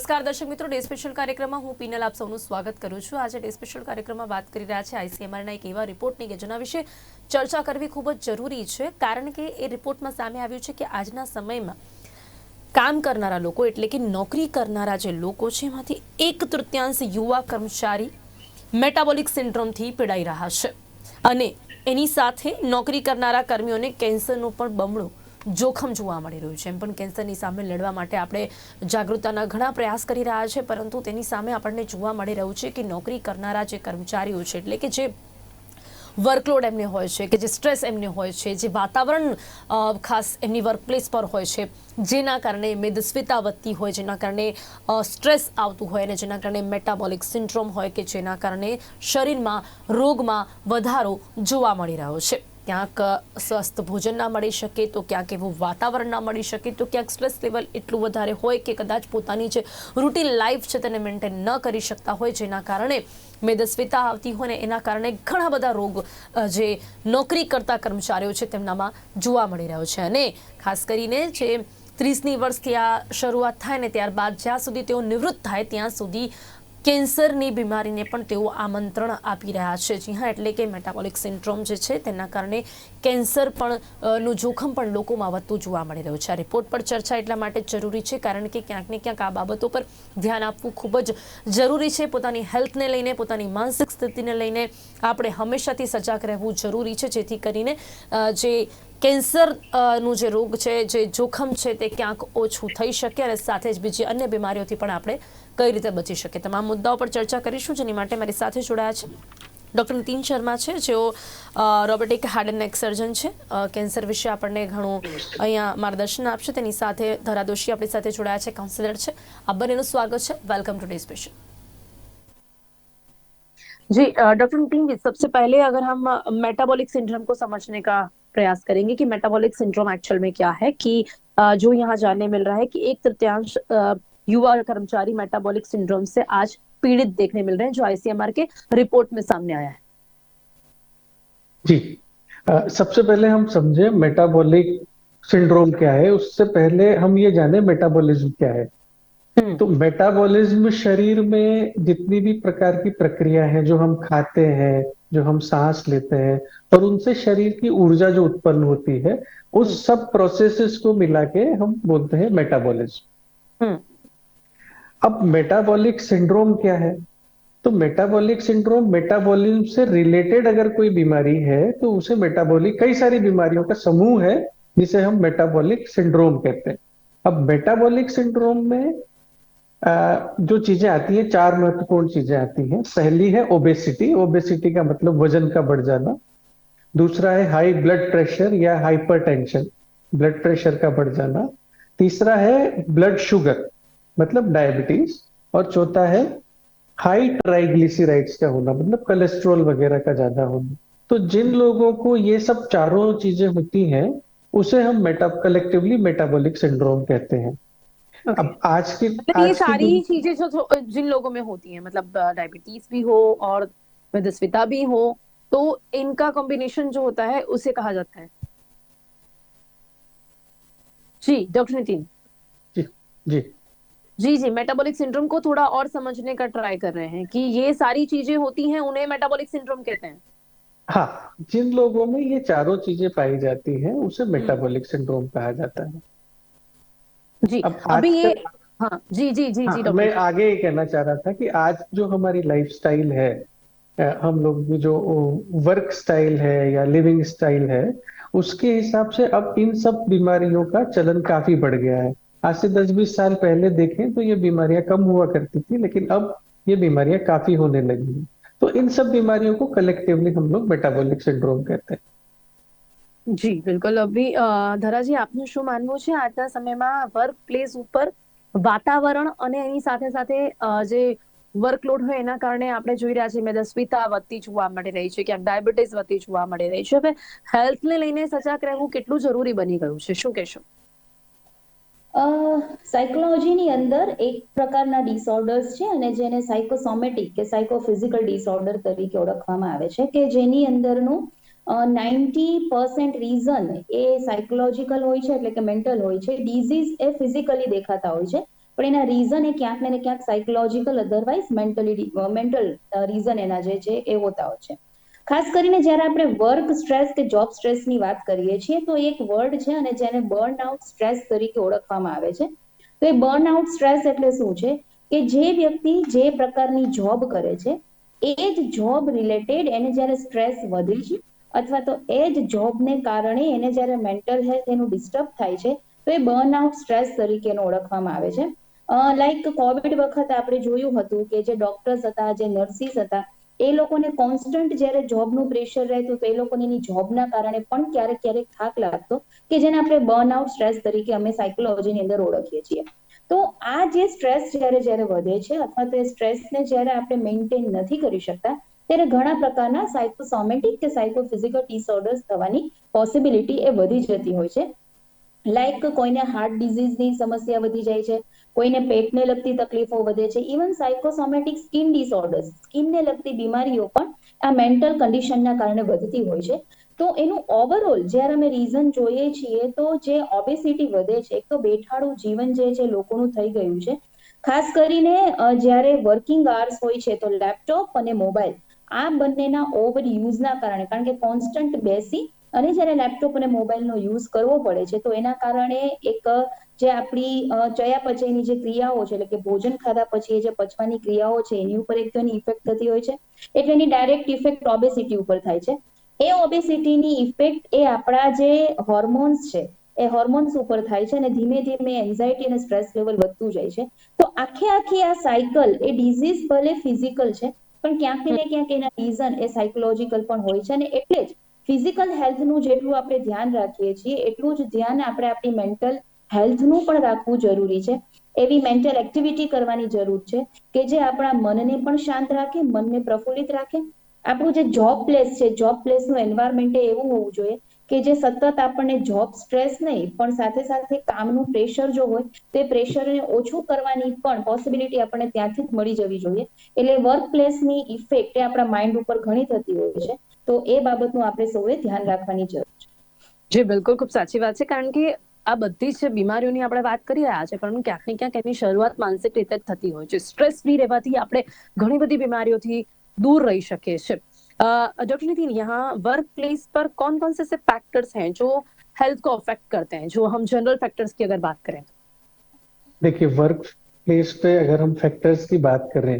નમસ્કાર, દર્શક મિત્રો. ડે સ્પેશિયલ કાર્યક્રમમાં હું પીનલ આપ સૌનું સ્વાગત કરું છું. આજે ડે સ્પેશિયલ કાર્યક્રમમાં વાત કરી રહ્યા છે આઈસીએમઆરના એક એવા રિપોર્ટની કે જેના વિશે ચર્ચા કરવી ખૂબ જ જરૂરી છે. કારણ કે એ રિપોર્ટમાં સામે આવ્યું છે કે આજના સમયમાં કામ કરનારા લોકો, એટલે કે નોકરી કરનારા જે લોકો છે, એમાંથી એક તૃતીયાંશ યુવા કર્મચારી મેટાબોલિક સિન્ડ્રોમથી પીડાઈ રહ્યા છે. અને એની સાથે નોકરી કરનારા કર્મીઓને કેન્સરનું પણ બમણું જોખમ જોવા મળી રહ્યું છે. એમ પણ કેન્સરની સામે લડવા માટે આપણે જાગૃતતાના ઘણા પ્રયાસ કરી રહ્યા છે, પરંતુ તેની સામે આપણને જોવા મળી રહ્યું છે કે નોકરી કરનારા જે કર્મચારીઓ છે, એટલે કે જે વર્કલોડ એમને હોય છે, કે જે સ્ટ્રેસ એમને હોય છે, જે વાતાવરણ ખાસ એમની વર્કપ્લેસ પર હોય છે, જેના કારણે મેદસ્વીતા વધતી હોય, જેના કારણે સ્ટ્રેસ આવતું હોય અને જેના કારણે મેટાબોલિક સિન્ડ્રોમ હોય કે જેના કારણે શરીરમાં રોગમાં વધારો જોવા મળી રહ્યો છે. ક્યાંક સ્વસ્થ ભોજન ના મળી શકે, તો ક્યાંક એવું વાતાવરણ ના મળી શકે, તો ક્યાંક સ્ટ્રેસ લેવલ એટલું વધારે હોય કે કદાચ પોતાની જે રૂટીન લાઈફ છે તેને મેન્ટેન ન કરી શકતા હોય, જેના કારણે મેદસ્વીતા આવતી હોય ને એના કારણે ઘણા બધા રોગ જે નોકરી કરતા કર્મચારીઓ છે તેમનામાં જોવા મળી રહ્યો છે. અને ખાસ કરીને જે ત્રીસની વર્ષથી આ શરૂઆત થાય ને ત્યારબાદ જ્યાં સુધી તેઓ નિવૃત્ત થાય, ત્યાં સુધી કેન્સરની બીમારીને પણ તેઓ આમંત્રણ આપી રહ્યા છે. જી હા, એટલે કે મેટાબોલિક સિન્ડ્રોમ જે છે તેના કારણે કેન્સર પણ નું જોખમ પણ લોકોમાં વધતું જોવા મળી રહ્યું છે. આ રિપોર્ટ પર ચર્ચા એટલા માટે જરૂરી છે, કારણ કે ક્યાંક ને ક્યાંક આ બાબતો પર ધ્યાન આપવું ખૂબ જ જરૂરી છે. પોતાની હેલ્થને લઈને, પોતાની માનસિક સ્થિતિને લઈને આપણે હંમેશાથી સજાગ રહેવું જરૂરી છે, જેથી કરીને જે કેન્સરનું જે રોગ છે, જે જોખમ છે તે ક્યાંક ઓછું થઈ શકે અને સાથે જ બીજી અન્ય બીમારીઓથી પણ આપણે કઈ રીતે બચી શકીએ તમામ મુદ્દાઓ પર ચર્ચા કરીશું જેની માટે મારી સાથે જોડાયા છે ડૉક્ટર નીતિન શર્મા છે જેઓ રોબોટિક હાર્ટ એન્ડ નેક સર્જન છે અ, કેન્સર વિશે આપણને ઘણું અહીંયા માર્ગદર્શન આપશે તેની સાથે ધરા દોશી આપણી સાથે જોડાયા છે કાઉન્સિલર છે આ બંનેનું સ્વાગત છે welcome to day special ji doctor Nitin ji सबसे पहले अगर हम मेटाबॉलिक सिंड्रोम को समझने का प्रयास करेंगे कि मेटाबॉलिक सिंड्रोम एक्चुअल में क्या है कि अ, जो यहाँ जानने मिल रहा है कि एक तृतीयांश अ, युवा कर्मचारी मेटाबॉलिक सिंड्रोम से आज पीड़ित देखने मिल रहे हैं जो आईसीएमआर के रिपोर्ट में सामने आया है। जी अ, सबसे पहले हम समझे मेटाबॉलिक सिंड्रोम क्या है उससे पहले हम ये जाने मेटाबॉलिज्म क्या है। हम्म, तो मेटाबॉलिज्म शरीर में जितनी भी प्रकार की प्रक्रिया है जो हम खाते हैं जो हम सांस लेते हैं और उनसे शरीर की ऊर्जा जो उत्पन्न होती है उस सब प्रोसेसेस को मिला के हम बोलते हैं मेटाबॉलिज्म हम्म, अब मेटाबॉलिक सिंड्रोम क्या है? तो मेटाबॉलिक सिंड्रोम मेटाबॉलिज्म से रिलेटेड अगर कोई बीमारी है तो उसे मेटाबॉलिक कई सारी बीमारियों का समूह है जिसे हम मेटाबॉलिक सिंड्रोम कहते हैं। अब मेटाबॉलिक सिंड्रोम में अ, जो चीज़ें आती हैं चार महत्वपूर्ण चीज़ें आती हैं। पहली है ओबेसिटी ओबेसिटी का मतलब वज़न का बढ़ जाना। दूसरा है हाई ब्लड प्रेशर या हाइपरटेंशन ब्लड प्रेशर का बढ़ जाना। तीसरा है ब्लड शुगर मतलब डायबिटीज़ और चौथा है हाई ट्राइग्लिसराइड्स का होना मतलब कोलेस्ट्रॉल वगैरह का ज़्यादा होना। तो जिन लोगों को ये सब चारों चीज़ें होती हैं उसे हम मेटा कलेक्टिवली मेटाबॉलिक सिंड्रोम कहते हैं। ओके। अब आज की मतलब आज की सारी चीज़ें जो जो- जिन लोगों में होती हैं मतलब डायबिटीज़ भी हो और मेदस्विता भी हो तो इनका कॉम्बिनेशन जो होता है उसे कहा जाता है। जी डॉक्टर नितिन। जी जी। जी जी मेटाबॉलिक सिंड्रोम को थोड़ा और समझने का ट्राई कर रहे हैं कि ये सारी चीज़ें होती हैं उन्हें मेटाबॉलिक सिंड्रोम कहते हैं। हाँ जिन लोगों में ये चारों चीज़ें पाई जाती हैं उसे मेटाबॉलिक सिंड्रोम कहा जाता है। जी अब अभी ये हाँ जी जी जी हाँ, जी मैं आगे ये कहना चाह रहा था कि आज जो हमारी लाइफस्टाइल है हम लोग की जो वर्क स्टाइल है या लिविंग स्टाइल है उसके हिसाब से अब इन सब बीमारियों का चलन काफ़ी बढ़ गया है। आज से दस बीस साल पहले देखें तो ये बीमारियां कम हुआ करती थी लेकिन अब ये बीमारियां काफी होने लगी हैं तो इन सब बीमारियों को कलेक्टिवली हम लोग मेटाबॉलिक सिंड्रोम कहते हैं જી બિલકુલ અભી અ, ધરાજી આપનું શું માનવું છે આજના સમયમાં વર્ક પ્લેસ ઉપર વાતાવરણ અને એની સાથે સાથે અ, જે વર્કલોડ હોય એના કારણે આપણે જોઈ રહ્યા છીએ મેદસ્વીતા વધતી જોવા મળી રહી છે ક્યાંક ડાયાબિટીસ વધતી જોવા મળી રહી છે હવે હેલ્થને લઈને સજાગ રહેવું કેટલું જરૂરી બની ગયું છે શું કહેશો સાયકોલોજીની અંદર એક પ્રકારના ડિસઓર્ડર્સ છે અને જેને સાયકોસોમેટિક કે સાયકોફિઝિકલ ડિસઓર્ડર તરીકે ઓળખવામાં આવે છે કે જેની અંદરનું નાઇન્ટી પર્સન્ટ રીઝન એ સાયકોલોજીકલ હોય છે એટલે કે મેન્ટલ હોય છે. ડિઝીઝ એ ફિઝિકલી દેખાતા હોય છે. પણ એના રીઝન એ ક્યાંક ને ક્યાંક psychological otherwise mentally mental reason એના જે છે એ હોતા હોય છે. ખાસ કરીને જ્યારે આપણે વર્ક સ્ટ્રેસ કે જોબ સ્ટ્રેસની વાત કરીએ છીએ, તો એક વર્ડ છે અને જેને બર્ન આઉટ સ્ટ્રેસ તરીકે ઓળખવામાં આવે છે. તો એ બર્ન આઉટ સ્ટ્રેસ એટલે શું છે? કે જે વ્યક્તિ જે પ્રકારની જોબ કરે છે, એ જ જોબ રિલેટેડ એને જ્યારે સ્ટ્રેસ વધે છે, અથવા તો એ જ જોબને કારણે એને જ્યારે મેન્ટલ હેલ્થ એનું ડિસ્ટર્બ થાય છે, તો એ બર્ન આઉટ સ્ટ્રેસ તરીકે એને ઓળખવામાં આવે છે. લાઈક કોવિડ વખત આપણે જોયું હતું કે જે ડોક્ટર્સ હતા, જે નર્સિસ હતા એ લોકોને કોન્સ્ટન્ટ જ્યારે જોબનું પ્રેશર રહેતું તો એ લોકોને એની જોબના કારણે પણ ક્યારેક ક્યારેક થાક લાગતો કે જેને આપણે બર્ન સ્ટ્રેસ તરીકે અમે સાયકોલોજીની અંદર ઓળખીએ છીએ. તો આ જે સ્ટ્રેસ જ્યારે જ્યારે વધે છે અથવા તો એ સ્ટ્રેસને જ્યારે આપણે મેન્ટેન નથી કરી શકતા, ત્યારે ઘણા પ્રકારના સાયકોસોમેટિક કે સાયકોફિઝિકલ ડિસઓર્ડર્સ થવાની પોસિબિલિટી એ વધી જતી હોય છે. લાઈક કોઈને હાર્ટ ડિઝીઝની સમસ્યા વધી જાય છે કોઈને પેટને લગતી તકલીફો વધે છે. ઇવન સાયકોસોમેટિક સ્કિન ડિસઓર્ડર્સ સ્કિનને લગતી બીમારીઓ પણ આ મેન્ટલ કન્ડિશનના કારણે વધતી હોય છે. તો એનું ઓવરઓલ જ્યારે અમે રીઝન જોઈએ છીએ, તો જે ઓબેસિટી વધે છે, એક તો બેઠાડું જીવન જે છે, લોકોનું થઈ ગયું છે. ખાસ કરીને જ્યારે વર્કિંગ આવર્સ હોય છે, તો લેપટોપ અને મોબાઈલ આ બંનેના ઓવર યુઝના કારણે, કારણ કે કોન્સ્ટન્ટ બેસી અને જ્યારે લેપટોપ અને મોબાઈલનો યુઝ કરવો પડે છે, તો એના કારણે એક જે આપણી ચયા ચયાપચયની જે ક્રિયાઓ છે, એટલે કે ભોજન ખાધા પછી જે પચવાની ક્રિયાઓ છે, એની ઉપર એક તો એની ઇફેક્ટ થતી હોય છે, એટલે એની ડાયરેક્ટ ઇફેક્ટ ઓબેસિટી ઉપર થાય છે. એ ઓબેસિટીની ઇફેક્ટ એ આપણા જે હોર્મોન્સ છે, એ હોર્મોન્સ ઉપર થાય છે અને ધીમે ધીમે એન્ઝાયટી અને સ્ટ્રેસ લેવલ વધતું જાય છે. તો આખે આખી આ સાયકલ એ ડિઝીઝ ભલે ફિઝિકલ છે, પણ ક્યાંક ને ક્યાંક એના રીઝન એ સાયકોલોજીકલ પણ હોય છે અને એટલે જ ફિઝિકલ હેલ્થનું જેટલું આપણે ધ્યાન રાખીએ છીએ, એટલું જ ધ્યાન આપણે આપણી મેન્ટલ હેલ્થનું પણ રાખવું જરૂરી છે. એવી મેન્ટલ એક્ટિવિટી કરવાની જરૂર છે કે જે આપણા મનને પણ શાંત રાખે, મનને પ્રફુલ્લિત રાખે. આપણું જે જોબ પ્લેસ છે જોબ પ્લેસનું એન્વાયરમેન્ટ એવું હોવું જોઈએ કે જે સતત આપણને જોબ સ્ટ્રેસ નહીં, પણ સાથે સાથે કામનું પ્રેશર જો હોય, તે પ્રેશરને ઓછું કરવાની પણ પોસિબિલિટી આપણને ત્યાંથી જ મળી જવી જોઈએ. એટલે વર્ક પ્લેસની ઇફેક્ટ એ આપણા માઇન્ડ ઉપર ઘણી થતી હોય છે. તો એ બાબતનું આપણે સૌએ ધ્યાન રાખવાની જરૂર છે. જે, બિલકુલ. ખૂબ સાચી વાત છે. કારણ કે આ બધી જ બીમારીઓની આપણે વાત કરી રહ્યા છે પરંતુ ક્યાંક ને ક્યાંક એની શરૂઆત માનસિક રીતે જ થતી હોય છે સ્ટ્રેસ ફ્રી રહેવાથી આપણે ઘણી બધી બીમારીઓથી दूर रह सके डॉक्टर नितिन यहाँ वर्क प्लेस पर कौन कौन से ऐसे फैक्टर्स हैं जो हेल्थ को अफेक्ट करते हैं जो हम जनरल फैक्टर्स की अगर बात करें देखिए वर्क प्लेस पे अगर हम फैक्टर्स की बात करें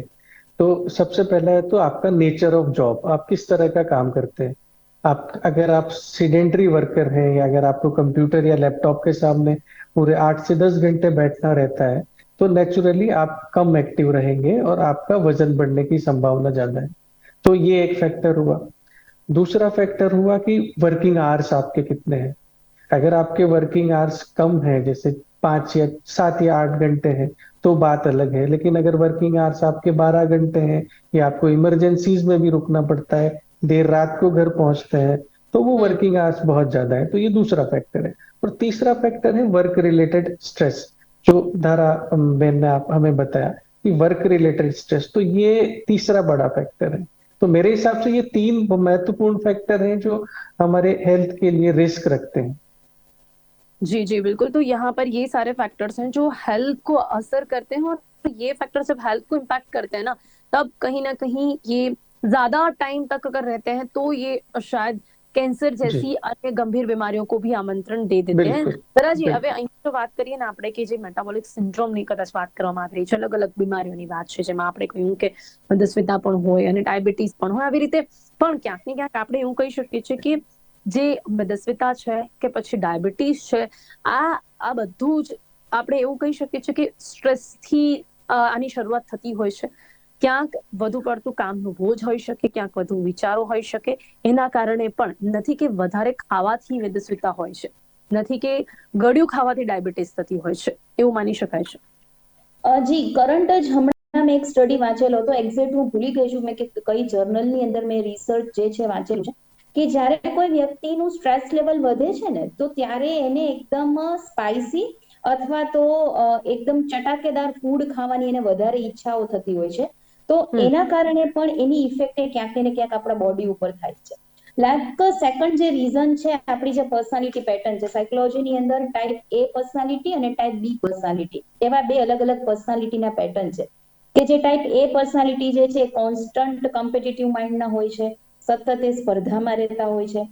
तो सबसे पहला है तो आपका नेचर ऑफ जॉब आप किस तरह का काम करते हैं आप, अगर आप सीडेंटरी वर्कर हैं या अगर आपको कंप्यूटर या लैपटॉप के सामने पूरे आठ से दस घंटे बैठना रहता है तो नेचुरली आप कम एक्टिव रहेंगे और आपका वज़न बढ़ने की संभावना ज़्यादा है। तो ये एक फैक्टर हुआ। दूसरा फैक्टर हुआ कि वर्किंग आवर्स आपके कितने हैं। अगर आपके वर्किंग आवर्स कम है, जैसे पाँच या सात या आठ घंटे हैं तो बात अलग है। लेकिन अगर वर्किंग आवर्स आपके बारह घंटे हैं या आपको इमरजेंसीज में भी रुकना पड़ता है देर रात को घर पहुँचते हैं तो वो वर्किंग आवर्स बहुत ज़्यादा है तो ये दूसरा फैक्टर है। और तीसरा फैक्टर है वर्क रिलेटेड स्ट्रेस जो धारा बेन ने आप हमें बताया कि वर्क रिलेटेड स्ट्रेस तो ये तीसरा बड़ा फैक्टर है। तो मेरे हिसाब से ये तीन महत्वपूर्ण फैक्टर हैं जो हमारे हेल्थ के लिए रिस्क रखते हैं। जी जी बिल्कुल। तो यहाँ पर ये सारे फैक्टर्स हैं जो हेल्थ को असर करते हैं और ये फैक्टर जब हेल्थ को इम्पैक्ट करते हैं ना तब कहीं ना कहीं ये ज्यादा टाइम तक अगर रहते हैं तो ये शायद કેન્સર જેસી અન્ય ગંભીર બીમારીઓ કો ભી આમંત્રણ દે દેતે હૈ તરાજી હવે અહીં તો વાત કરીએ ને આપણે કે જે મેટાબોલિક સિન્ડ્રોમની કદાચ વાત કરવામાં આવી રહી છે અલગ અલગ બીમારીઓની વાત છે જેમાં આપણે કહ્યું કે મદસ્વિતા પણ હોય અને ડાયાબિટીસ પણ હોય આવી રીતે પણ ક્યાંક ને ક્યાંક આપણે એવું કહી શકીએ છીએ કે જે મદસ્વિતા છે કે પછી ડાયાબિટીસ છે આ આ બધું જ આપણે એવું કહી શકીએ છીએ કે સ્ટ્રેસથી આની શરૂઆત થતી હોય છે ક્યાંક વધુ પડતું કામનું બોજ હોઈ શકે, ક્યાંક વધુ વિચારો હોઈ શકે. એના કારણે પણ નથી કે વધારે ખાવાથી વેદસ્વિતા હોય છે. નથી કે ગળ્યું ખાવાથી ડાયાબિટીસ થતી હોય છે. એવું માની શકાય છે. જી કરંટ જ હમણાં મેં એક સ્ટડી વાંચેલો હતો. એક્ઝેક્ટ હું ભૂલી ગઈ છું. મેં કે કઈ જર્નલની અંદર મેં રિસર્ચ જે છે વાંચેલું છે. કે જ્યારે કોઈ વ્યક્તિનું સ્ટ્રેસ લેવલ વધે છે ને, તો ત્યારે એને એકદમ સ્પાઇસી અથવા તો એકદમ ચટાકેદાર ફૂડ ખાવાની એને વધારે ઈચ્છાઓ થતી હોય છે. તો એના કારણે પણ એની ઇફેક્ટ એ ક્યાંક ને ક્યાંક આપણા બોડી ઉપર થાય છે. લાઈક સેકન્ડ જે રીઝન છે આપણી જે પર્સનાલિટી પેટર્ન છે સાયકોલોજીની અંદર ટાઈપ એ પર્સનાલિટી અને ટાઈપ બી પર્સનાલિટી એવા બે અલગ અલગ પર્સનાલિટીના પેટર્ન છે. કે જે ટાઈપ એ પર્સનાલિટી જે છે કોન્સ્ટન્ટ કોમ્પિટિટિવ માઇન્ડના હોય છે સતત એ સ્પર્ધામાં રહેતા હોય છે.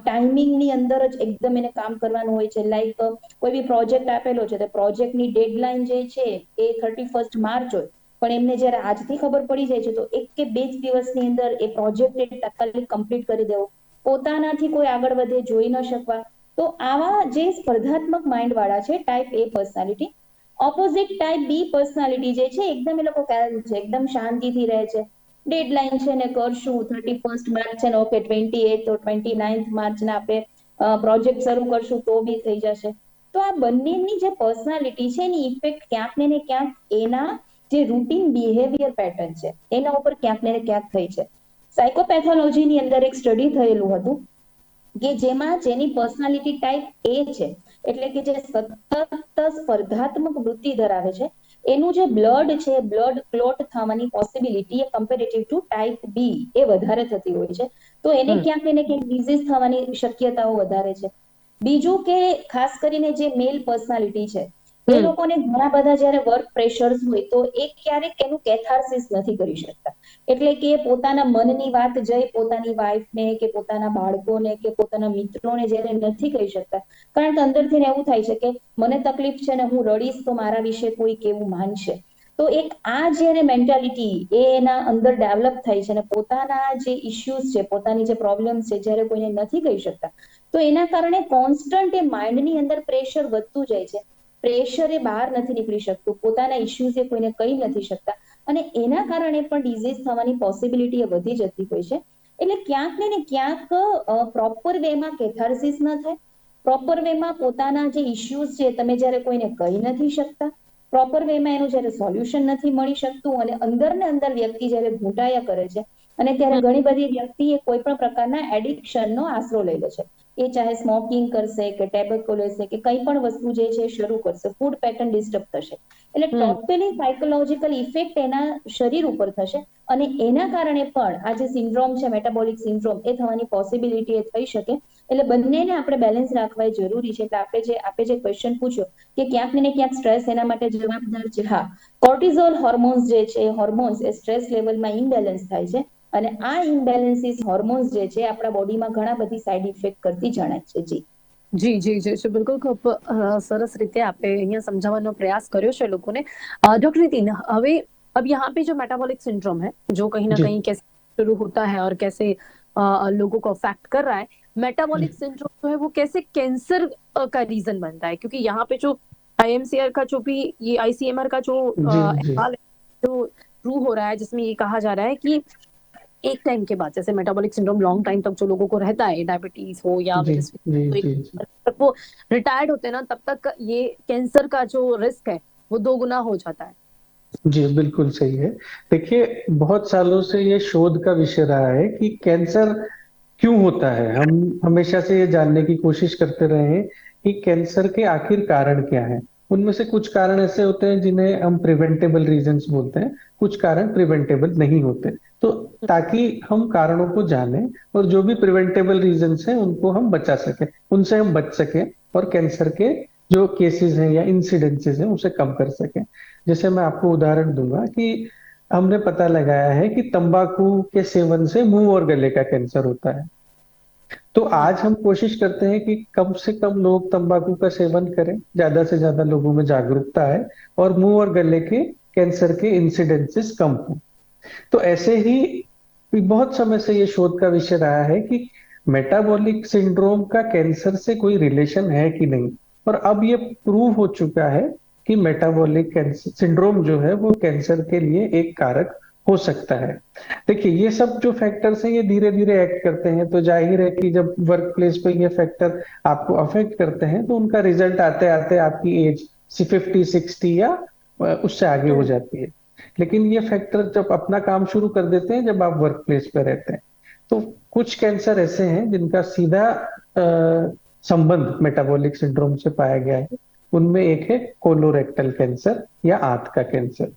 ટાઈમિંગની અંદર જ એકદમ એને કામ કરવાનું હોય છે. લાઈક કોઈ બી પ્રોજેક્ટ આપેલો છે તો પ્રોજેક્ટની ડેડલાઇન જે છે એ થર્ટી ફર્સ્ટ માર્ચ હોય. પણ એમને જ્યારે આજથી ખબર પડી જાય છે, તો એક કે બે જ દિવસની અંદર એ પ્રોજેક્ટ એ કમ્પ્લીટ કરી દેવો. પોતાનાથી કોઈ આગળ વધે, જોઈ ન શકવા. તો આવા જે સ્પર્ધાત્મક માઇન્ડ વાળા છે type A personality opposite type B personality જે છે, એકદમ એ લોકો કેમ છે, એકદમ શાંતિથી રહે છે. ડેડલાઇન છે ને કરશું થર્ટી ફર્સ્ટ માર્ચ છે ને, ઓકે ટ્વેન્ટી એટ તો ટ્વેન્ટી નાઇન્થ માર્ચના આપણે પ્રોજેક્ટ શરૂ કરશું, તો બી થઈ જશે. તો આ બંનેની જે પર્સનાલિટી છે એની ઇફેક્ટ ક્યાંક ને ક્યાંક એના જે રૂટીન બિહેવિયર પેટર્ન છે એના ઉપર ક્યાંક ને ક્યાંક થઈ છે. સાયકોપેથોલોજીની અંદર એક સ્ટડી થયેલું હતું કે જેમાં જેની પર્સનાલિટી ટાઈપ એ છે એટલે કે જે સતત સ્પર્ધાત્મક વૃત્તિ ધરાવે છે એનું જે બ્લડ છે બ્લડ ક્લોટ થવાની પોસિબિલિટી એ કમ્પેરેટિવ ટુ ટાઈપ બી એ વધારે થતી હોય છે. તો એને ક્યાંક ને ક્યાંક ડિઝીઝ થવાની શક્યતાઓ વધારે છે. બીજું કે ખાસ કરીને જે મેલ પર્સનાલિટી છે એ લોકોને ઘણા બધા જયારે વર્ક પ્રેશર્સ હોય તો એ ક્યારેક એનું કેથાર્સિસ નથી કરી શકતા. એટલે કે પોતાના મનની વાત જઈ પોતાની વાઈફને કે પોતાના બાળકોને કે પોતાના મિત્રોને જયારે નથી કહી શકતા કારણ કે અંદરથી એવું થાય છે કે મને તકલીફ છે ને હું રડીશ તો મારા વિશે કોઈ કેવું માનશે. તો એક આ જ્યારે મેન્ટાલિટી એ એના અંદર ડેવલપ થાય છે અને પોતાના જે ઇશ્યુઝ છે પોતાની જે પ્રોબ્લેમ છે જ્યારે કોઈને નથી કહી શકતા તો એના કારણે કોન્સ્ટન્ટ એ માઇન્ડની અંદર પ્રેશર વધતું જાય છે. પ્રેશર એ બહાર નથી નીકળી શકતું. પોતાના ઇશ્યુઝ એ કોઈને કહી નથી શકતા. અને એના કારણે પણ ડિઝીઝ થવાની પોસિબિલિટી એ વધી જતી હોય છે. એટલે ક્યાંક ને ક્યાંક પ્રોપર વેમાં કેથાર્સિસ ન થાય. પ્રોપર વેમાં પોતાના જે ઇશ્યુઝ છે તમે જ્યારે કોઈને કહી નથી શકતા. પ્રોપર વેમાં એનું જ્યારે સોલ્યુશન નથી મળી શકતું અને અંદર ને અંદર વ્યક્તિ જ્યારે ઘૂંટાયા કરે છે. અને ત્યારે ઘણી બધી વ્યક્તિ એ કોઈ પણ પ્રકારના એડિક્શનનો આશરો લઈ લે છે. એ ચાહે સ્મોકિંગ કરશે કે ટેબેકો લેશે કે કંઈ પણ વસ્તુ જે છે શરૂ કરશે ફૂડ પેટર્ન ડિસ્ટર્બ થશે. એટલે ટોટલી સાયકોલોજીકલ ઇફેક્ટ એના શરીર ઉપર થશે અને એના કારણે પણ આ જે સિન્ડ્રોમ છે મેટાબોલિક સિન્ડ્રોમ એ થવાની પોસિબિલિટી એ થઈ શકે. એટલે બંનેને આપણે બેલેન્સ રાખવા એ જરૂરી છે. એટલે આપણે જે આપણે જે ક્વેશ્ચન પૂછ્યો કે ક્યાંક ને ક્યાંક સ્ટ્રેસ એના માટે જવાબદાર છે. હા કોર્ટિઝોલ હોર્મોન્સ જે છે હોર્મોન્સ એ સ્ટ્રેસ લેવલમાં ઇમ્બેલેન્સ થાય છે. અને આ ઇમ્બેલેન્સીસ હોર્મોન્સ જે છે આપણા બોડીમાં ઘણા બધી સાઇડ ઇફેક્ટ કરતી જણાય છે જી જી જી જી બિલકુલ ખૂબ સરસ રીતે આપણે અહીંયા સમજાવવાનો પ્રયાસ કર્યો છે લોકોને डॉक्टर नितिन हमें अब यहाँ पे जो मेटाबॉलिक सिंड्रोम है जो कहीं ना कहीं कैसे शुरू होता है और कैसे लोगों को अफेक्ट कर रहा है मेटाबॉलिक सिंड्रोम जो है वो कैसे कैंसर का रीजन बनता है क्योंकि यहाँ पे जो आईएमसीआर का जो भी ये आईसीएमआर का जो अहवाल जो प्रूव हो रहा है जिसमें ये कहा जा रहा है कि एक टाइम के बाद जैसे मेटाबॉलिक सिंड्रोम लॉन्ग टाइम तक जो लोगों को रहता है डायबिटीज़ हो या तक वो रिटायर्ड होते हैं ना तब तक ये कैंसर का जो रिस्क है वो दो गुना हो जाता है। जी बिल्कुल सही है। देखिए बहुत सालों से ये शोध का विषय रहा है कि कैंसर क्यों होता है। हम हमेशा से ये जानने की कोशिश करते रहे हैं कि कैंसर के आखिर कारण क्या है। उनमें से कुछ कारण ऐसे होते हैं जिन्हें हम प्रिवेंटेबल रीजंस बोलते हैं। कुछ कारण प्रिवेंटेबल नहीं होते। तो ताकि हम कारणों को जानें और जो भी प्रिवेंटेबल रीजंस हैं, उनको हम बचा सके। उनसे हम बच सके और कैंसर के जो केसेस हैं या इंसिडेंसेस हैं, उसे कम कर सके। जैसे मैं आपको उदाहरण दूँगा कि हमने पता लगाया है कि तंबाकू के सेवन से मुँह और गले का कैंसर होता है। तो आज हम कोशिश करते हैं कि कम से कम लोग तंबाकू का सेवन करें, ज़्यादा से ज़्यादा लोगों में जागरूकता है और मुँह और गले के कैंसर के इंसिडेंसेस कम हो। तो ऐसे ही बहुत समय से ये शोध का विषय रहा है कि मेटाबॉलिक सिंड्रोम का कैंसर से कोई रिलेशन है कि नहीं? और अब ये प्रूव हो चुका है कि मेटाबॉलिक सिंड्रोम जो है वो कैंसर के लिए एक कारक हो सकता है। देखिए, ये सब जो फैक्टर्स हैं, ये धीरे धीरे एक्ट करते हैं। तो ज़ाहिर है कि जब वर्क प्लेस पे ये फैक्टर आपको अफेक्ट करते हैं तो उनका रिज़ल्ट आते आते आपकी एज फिफ्टी सिक्सटी या उससे आगे हो जाती है। लेकिन ये फैक्टर जब अपना काम शुरू कर देते हैं, जब आप वर्क प्लेस पे रहते हैं। तो कुछ कैंसर ऐसे हैं, जिनका सीधा संबंध मेटाबॉलिक सिंड्रोम से पाया गया है। उनमें एक है कोलोरेक्टल कैंसर या आंत का कैंसर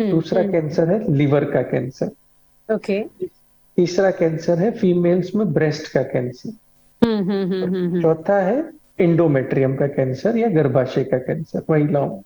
दूसरा कैंसर है लीवर का कैंसर ओके तीसरा कैंसर है फीमेल्स में ब्रेस्ट का cancer hmm hmm hmm hmm hmm. चौथा है इंडोमेट्रियम का कैंसर या गर्भाशय का कैंसर महिलाओं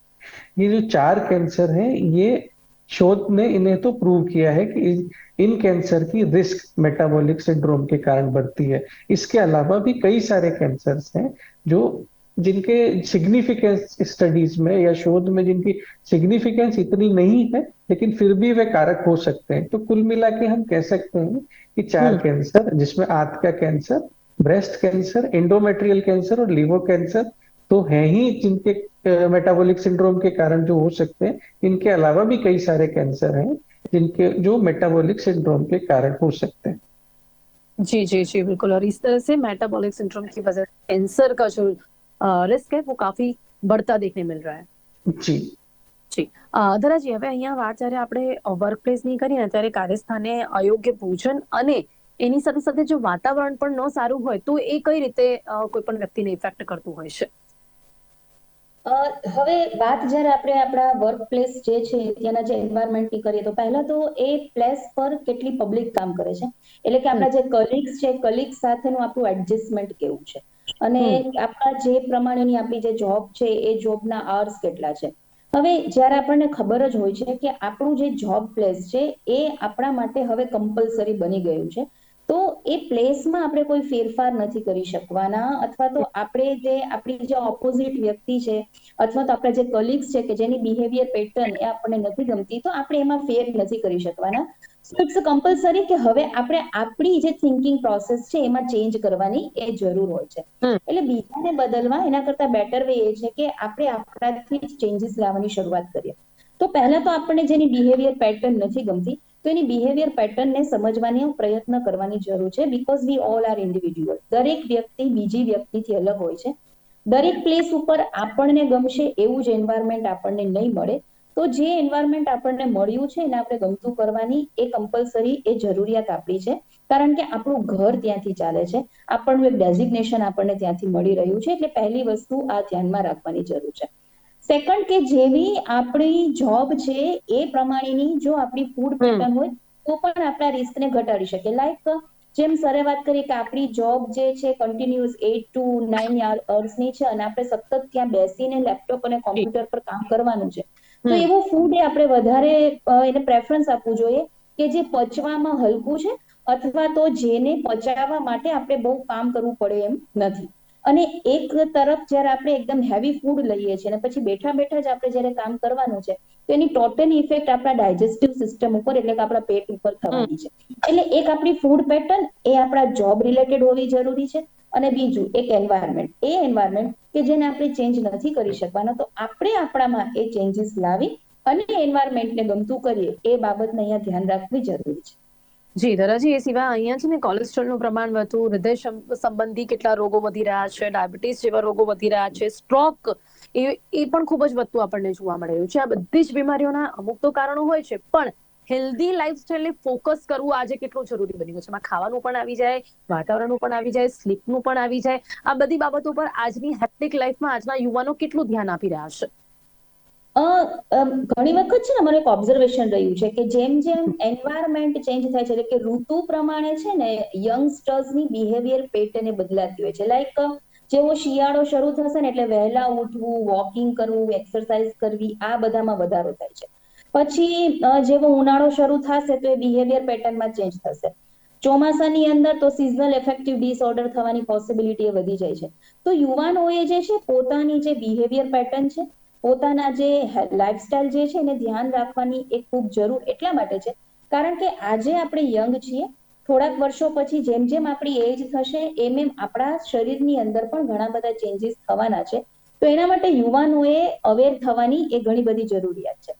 ये जो चार कैंसर हैं ये शोध ने इन्हें तो प्रूव किया है कि इन, इन कैंसर की रिस्क मेटाबॉलिक सिंड्रोम के कारण बढ़ती है। इसके अलावा भी कई सारे कैंसर हैं जो जिनके सिग्निफिकेंस स्टडीज़ में या शोध में जिनकी सिग्निफिकेंस इतनी नहीं है लेकिन फिर भी वे कारक हो सकते हैं। तो कुल मिला के हम कह सकते हैं कि चार हम्म। कैंसर जिसमें आंत का cancer breast cancer endometrial cancer और लिवर कैंसर तो है ही जिनके मेटाबॉलिक सिंड्रोम के कारण जो हो सकते हैं। इनके अलावा भी कई सारे कैंसर हैं जिनके जो मेटाबॉलिक सिंड्रोम के कारण हो सकते हैं। जी जी जी बिल्कुल। और इस तरह से मेटाबॉलिक सिंड्रोम की वजह कैंसर का जो रिस्क है वो काफी बढ़ता देखने मिल रहा है जी જી અ, ધરાજી હવે અહીંયા વાત જ્યારે આપણે વર્ક પ્લેસની કરીએ ને ત્યારે કાર્યસ્થાને અયોગ્ય ભોજન અને એની સાથે સાથે જો વાતાવરણ પણ ન સારું હોય તો એ કઈ રીતે અ, કોઈ પણ વ્યક્તિને ઇફેક્ટ કરતું હોય છે અ, હવે વાત જ્યારે આપણે આપણા વર્ક પ્લેસ જે છે ત્યાંના જે એન્વાયરમેન્ટની કરીએ તો પહેલા તો એ પ્લેસ પર કેટલી પબ્લિક કામ કરે છે એટલે કે આપણા જે કલીગ્સ છે કલીગ્સ સાથેનું આપણું એડજસ્ટમેન્ટ કેવું છે અને આપણા જે પ્રમાણેની આપણી જે જોબ છે એ જોબના અર્સ કેટલા છે. હવે જ્યારે આપણને ખબર જ હોય છે કે આપણું જે જોબ પ્લેસ છે એ આપણા માટે હવે કમ્પલસરી બની ગયું છે. તો એ પ્લેસમાં આપણે કોઈ ફેરફાર નથી કરી શકવાના અથવા તો આપણે જે આપણી જે ઓપોઝિટ વ્યક્તિ છે અથવા તો આપણા જે કલીગ્સ છે કે જેની બિહેવિયર પેટર્ન એ આપણને નથી ગમતી તો આપણે એમાં ફેર નથી કરી શકવાના. સો ઇટ્સ કમ્પલસરી કે હવે આપણે આપણી જે થિંકિંગ પ્રોસેસ છે એમાં ચેન્જ કરવાની એ જરૂર હોય છે. એટલે બીજાને બદલવા એના કરતા બેટર વે એ છે કે આપણે આપણાથી જ ચેન્જીસ લાવવાની શરૂઆત કરીએ. તો પહેલા તો આપણને જેની બિહેવિયર પેટર્ન નથી ગમતી તો એની બિહેવિયર પેટર્નને સમજવાની પ્રયત્ન કરવાની જરૂર છે because we all are individual દરેક વ્યક્તિ બીજી વ્યક્તિથી અલગ હોય છે. દરેક પ્લેસ ઉપર આપણને ગમશે એવું જ એન્વાયરમેન્ટ આપણને નહીં મળે. તો જે એન્વાયરમેન્ટ આપણને મળ્યું છે એને આપણે ગમતું કરવાની એ કમ્પલસરી એ જરૂરિયાત આપણી છે. કારણ કે આપણું ઘર ત્યાંથી ચાલે છે. આપણનું એક ડેઝિગ્નેશન આપણને ત્યાંથી મળી રહ્યું છે. એટલે પહેલી વસ્તુ આ ધ્યાનમાં રાખવાની જરૂર છે. સેકન્ડ કે જેવી આપણી જોબ છે એ પ્રમાણેની જો આપણી ફૂડ. પેટર્ન હોય તો પણ આપણા રિસ્કને ઘટાડી શકે. લાઈક જેમ સરે વાત કરી કે આપણી જોબ જે છે કન્ટિન્યુઅસ એટ ટુ નાઇન અવર્સની છે અને આપણે સતત ત્યાં બેસીને લેપટોપ અને કોમ્પ્યુટર પર કામ કરવાનું છે. તો. એવું ફૂડ એ આપણે વધારે એને પ્રેફરન્સ આપવું જોઈએ કે જે પચવામાં હલકું છે અથવા તો જેને પચાવવા માટે આપણે બહુ કામ કરવું પડે એમ નથી. અને એક તરફ જ્યારે આપણે એકદમ હેવી ફૂડ લઈએ છીએ અને પછી બેઠા બેઠા જ આપણે જ્યારે કામ કરવાનું છે તો એની ટોટલ ઇફેક્ટ આપણા ડાયજેસ્ટિવ સિસ્ટમ ઉપર એટલે કે આપણા પેટ ઉપર થવાની છે. એટલે એક આપણી ફૂડ પેટર્ન એ આપણા જોબ રિલેટેડ હોવી જરૂરી છે અને બીજું એક એન્વાયરમેન્ટ એ એન્વાયરમેન્ટ કે જેને આપણે ચેન્જ નથી કરી શકવાના, તો આપણે આપણામાં એ ચેન્જીસ લાવી અને એન્વાયરમેન્ટને ગમતું કરીએ. એ બાબતને અહીંયા ધ્યાન રાખવી જરૂરી છે. જી, ધરાજી, એ સિવાય અહીંયા છે ને કોલેસ્ટ્રોલનું પ્રમાણ વધુ, હૃદય સંબંધી કેટલા રોગો વધી રહ્યા છે, ડાયાબિટીસ જેવા રોગો વધી રહ્યા છે સ્ટ્રોક એ એ પણ ખૂબ જ વધતું આપણને જોવા મળે રહ્યું છે. આ બધી જ બીમારીઓના અમુક તો કારણો હોય છે, પણ હેલ્ધી લાઈફસ્ટાઈલને ફોકસ કરવું આજે કેટલું જરૂરી બની ગયું છે? એમાં ખાવાનું પણ આવી જાય, વાતાવરણનું પણ આવી જાય, સ્લીપનું પણ આવી જાય. આ બધી બાબતો પર આજની હેક્ટિક લાઈફમાં આજના યુવાનો કેટલું ધ્યાન આપી રહ્યા છે? ઘણી વખત છે ને મને એક ઓબ્ઝર્વેશન રહ્યું છે કે જેમ જેમ એન્વાયરમેન્ટ ચેન્જ થાય છે, એટલે કે ઋતુ પ્રમાણે છે ને યંગસ્ટર્સની બિહેવિયર પેટર્ન બદલાતી હોય છે. લાઈક જેવો શિયાળો શરૂ થશે ને એટલે વહેલા ઉઠવું વોકિંગ કરવું એક્સરસાઇઝ કરવી, આ બધામાં વધારો થાય છે. પછી જેવો ઉનાળો શરૂ થશે તો એ બિહેવિયર પેટર્નમાં ચેન્જ થશે. ચોમાસાની અંદર તો સિઝનલ એફેક્ટિવ ડિસઓર્ડર થવાની પોસિબિલિટી વધી જાય છે. તો યુવાનોએ જે છે, પોતાની જે બિહેવિયર પેટર્ન છે, પોતાના જે લાઈફસ્ટાઈલ જે છે, એને ધ્યાન રાખવાની એ ખૂબ જરૂર એટલા માટે છે. કારણ કે આજે આપણે યંગ છીએ, થોડાક વર્ષો પછી જેમ જેમ આપણી એજ થશે, એમ એમ આપણા શરીરની અંદર પણ ઘણા બધા ચેન્જીસ થવાના છે. તો એના માટે યુવાનોએ અવેર થવાની એ ઘણી બધી જરૂરિયાત છે.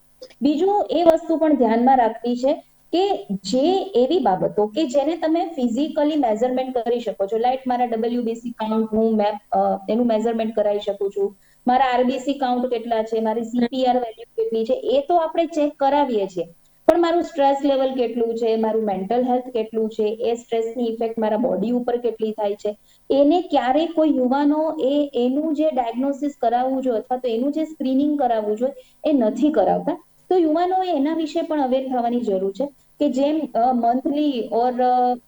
બીજું એ વસ્તુ પણ ધ્યાનમાં રાખવી છે કે જે એવી બાબતો કે જેને તમે ફિઝિકલી મેઝરમેન્ટ કરી શકો છો. લાઈક મારા ડબલ્યુબીસી કાઉન્ટ હું મેપ એનું મેઝરમેન્ટ કરાવી શકું છું. મારા આરબીસી કાઉન્ટ કેટલા છે? મારી સીપીઆર વેલ્યુ કેટલી છે? એ તો આપણે ચેક કરાવીએ છીએ. પણ મારું સ્ટ્રેસ લેવલ કેટલું છે? મારું મેન્ટલ હેલ્થ કેટલું છે? એ સ્ટ્રેસની ઇફેક્ટ મારા બોડી ઉપર કેટલી થાય છે? એને ક્યારેય કોઈ યુવાનો એ, એનું જે ડાયગ્નોસિસ કરાવવું જોઈએ અથવા તો એનું જે સ્ક્રીનિંગ કરાવવું જોઈએ એ નથી કરાવતા. તો યુવાનોએ એના વિશે પણ અવેર થવાની જરૂર છે કે જેમ મંથલી ઓર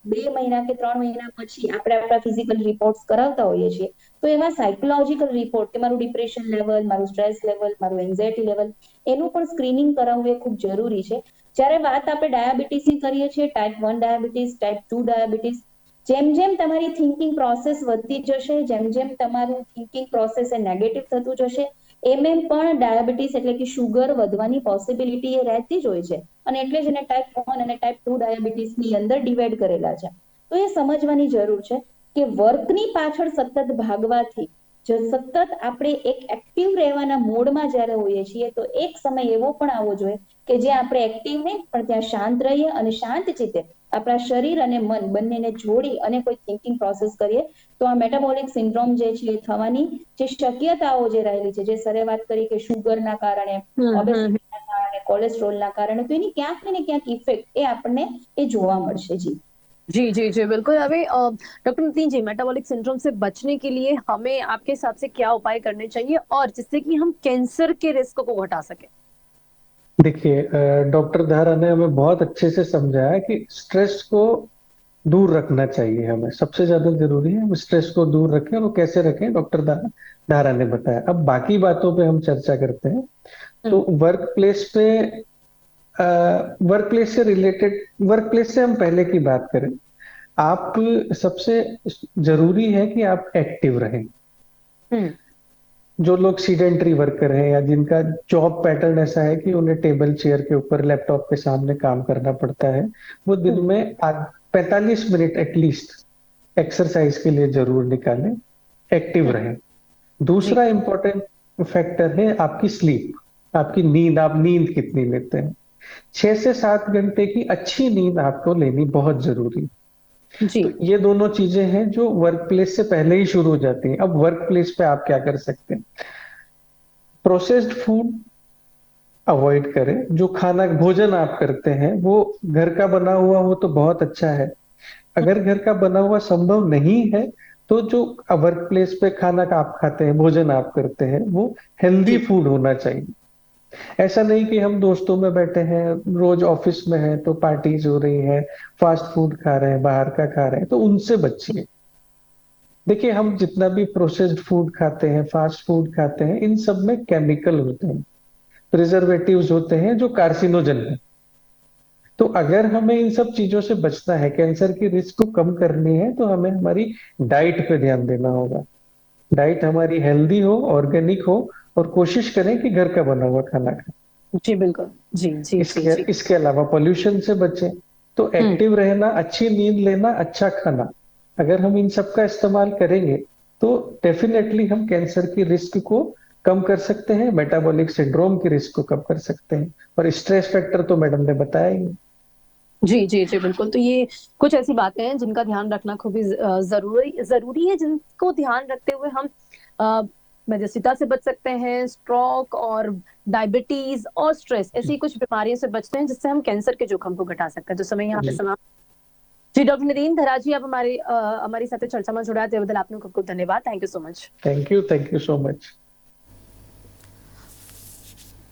બે મહિના કે ત્રણ મહિના પછી આપણે આપણા ફિઝિકલ રિપોર્ટ્સ કરાવતા હોઈએ છીએ, તો એવા સાયકોલોજીકલ રિપોર્ટ કે મારું ડિપ્રેશન લેવલ મારું સ્ટ્રેસ લેવલ મારું એન્ઝાયટી લેવલ એનું પણ સ્ક્રીનિંગ કરાવવું એ ખૂબ જરૂરી છે. જ્યારે વાત આપણે ડાયાબિટીસની કરીએ છીએ type one diabetes type two diabetes જેમ જેમ તમારી થિંકિંગ પ્રોસેસ વધતી જશે, જેમ જેમ તમારું થિંકિંગ પ્રોસેસ એ નેગેટિવ થતું જશે એમ એમ પણ ડાયાબિટીસ એટલે કે શુગર વધવાની પોસિબિલિટી એ રહેતી જ હોય છે. અને એટલે જ એને ટાઈપ વન અને ટાઈપ ટુ ડાયાબિટીસની અંદર ડિવાઈડ કરેલા છે. તો એ સમજવાની જરૂર છે કે વર્કની પાછળ સતત ભાગવાથી જો સતત આપણે એક એક્ટિવ રહેવાના મોડમાં જ્યારે હોઈએ છીએ, તો એક સમય એવો પણ આવવો જોઈએ કે જે આપણે એક્ટિવ નહીં, પણ ત્યાં શાંત રહીએ અને શાંત ચિત્તે આપણા શરીર અને મન બંનેને જોડી અને કોઈ થિંકિંગ પ્રોસેસ કરીએ તો આ મેટાબોલિક સિન્ડ્રોમ જે છે એ થવાની જે શક્યતાઓ જે રહેલી છે જે સરે વાત કરી કે શુગરના કારણે ઓબેસિટીના કારણે કોલેસ્ટ્રોલના કારણે તો એની ક્યાંક ને ક્યાંક ઇફેક્ટ એ આપણને એ જોવા મળશે જી जी जी जी बिल्कुल अभी अ, doctor Nitin ji metabolic syndrome से बचने के लिए हमें आपके हिसाब से क्या उपाय करने चाहिए और जिससे कि हम कैंसर के रिस्क को घटा सके देखिए डॉक्टर धारा ने हमें बहुत अच्छे से समझाया कि स्ट्रेस को दूर रखना चाहिए हमें। सबसे ज़्यादा ज़रूरी है हम स्ट्रेस को दूर रखें और वो कैसे रखें डॉक्टर धारा धारा ने बताया। अब बाकी बातों पे हम चर्चा करते हैं। तो वर्क प्लेस पे वर्क प्लेस से रिलेटेड वर्क प्लेस से हम पहले की बात करें। आप सबसे ज़रूरी है कि आप एक्टिव रहें। हम्म। जो लोग सीडेंट्री वर्कर हैं या जिनका जॉब पैटर्न ऐसा है कि उन्हें टेबल चेयर के ऊपर लैपटॉप के सामने काम करना पड़ता है वो दिन में पैंतालीस मिनट एटलीस्ट एक्सरसाइज के लिए ज़रूर निकालें एक्टिव रहें। दूसरा इंपॉर्टेंट फैक्टर है आपकी स्लीप आपकी नींद आप नींद कितनी लेते हैं। छह से सात घंटे की अच्छी नींद आपको लेनी बहुत ज़रूरी है। जी। तो ये दोनों चीज़ें हैं जो वर्क प्लेस से पहले ही शुरू हो जाती हैं। अब वर्क प्लेस पे आप क्या कर सकते हैं? प्रोसेस्ड फ़ूड अवॉइड करें। जो खाना भोजन आप करते हैं वो घर का बना हुआ हो तो बहुत अच्छा है। अगर घर का बना हुआ संभव नहीं है तो जो वर्क प्लेस पे खाना का आप खाते हैं भोजन आप करते हैं वो हेल्दी फ़ूड होना चाहिए। ऐसा नहीं कि हम दोस्तों में बैठे हैं, रोज ऑफ़िस में हैं तो पार्टीज़ हो रही है फास्ट फ़ूड खा रहे हैं, बाहर का खा रहे हैं तो उनसे बचिए। देखिए, हम जितना भी प्रोसेस्ड फ़ूड खाते हैं फास्ट फ़ूड खाते हैं, इन सब में केमिकल होते हैं प्रिजर्वेटिव्स होते हैं जो कार्सिनोजन है। तो अगर हमें इन सब चीज़ों से बचना है कैंसर की रिस्क को कम करनी है तो हमें हमारी डाइट पे ध्यान देना होगा। डाइट हमारी हेल्दी हो ऑर्गेनिक हो और कोशिश करें कि घर का बना हुआ खाना खाएँ। जी बिल्कुल। जी जी इसके जी। इसके अलावा पोल्यूशन से बचें। तो एक्टिव रहना अच्छी नींद लेना अच्छा खाना। अगर हम इन सब का इस्तेमाल करेंगे तो डेफिनेटली हम कैंसर की रिस्क को कम कर सकते हैं मेटाबॉलिक सिंड्रोम की रिस्क को कम कर सकते हैं। और स्ट्रेस फैक्टर तो मैडम ने बताया ही जी जी जी बिल्कुल। तो ये कुछ ऐसी बातें हैं जिनका ध्यान रखना खूब ही ज़रूरी ज़रूरी है जिनको ध्यान रखते हुए हम मेजेस्टिका से बच सकते हैं स्ट्रोक और डायबिटीज़ और स्ट्रेस ऐसी कुछ बीमारियों से बचते हैं जिससे हम कैंसर के जोखम को घटा सकते हैं। तो समय यहाँ पे समाप्त। जी डॉक्टर नदीन धरा जी आप हमारी हमारी साथ चर्चा में जुड़ा थे तो बदल आपने खूब खूब धन्यवाद। Thank you so much thank you thank you so much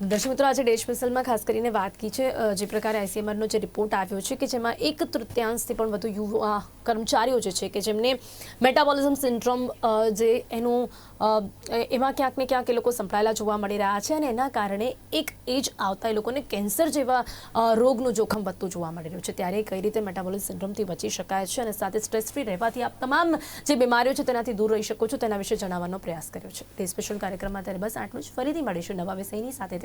દર્શક મિત્રો, આજે ડેશ મિસલમાં ખાસ કરીને વાત કી છે જે પ્રકારે આઈસીએમઆરનો જે રિપોર્ટ આવ્યો છે કે જેમાં એક તૃતીયાંશથી પણ વધુ યુવા કર્મચારીઓ જે છે કે જેમને મેટાબોલિઝમ સિન્ડ્રોમ જે એનું એમાં ક્યાંક ને ક્યાંક એ લોકો સંકળાયેલા જોવા મળી રહ્યા છે અને એના કારણે એક એજ આવતા એ લોકોને કેન્સર જેવા રોગનું જોખમ વધતું જોવા મળી રહ્યું છે. ત્યારે કઈ રીતે મેટાબોલિઝમ સિન્ડ્રોમથી બચી શકાય છે અને સાથે સ્ટ્રેસ ફ્રી રહેવાથી આપ તમામ જે બીમારીઓ છે તેનાથી દૂર રહી શકો છો તેના વિશે જણાવવાનો પ્રયાસ કર્યો છે. તે સ્પેશિયલ કાર્યક્રમમાં ત્યારે બસ આટલું જ. ફરીથી મળીશું નવા વિષયની સાથે.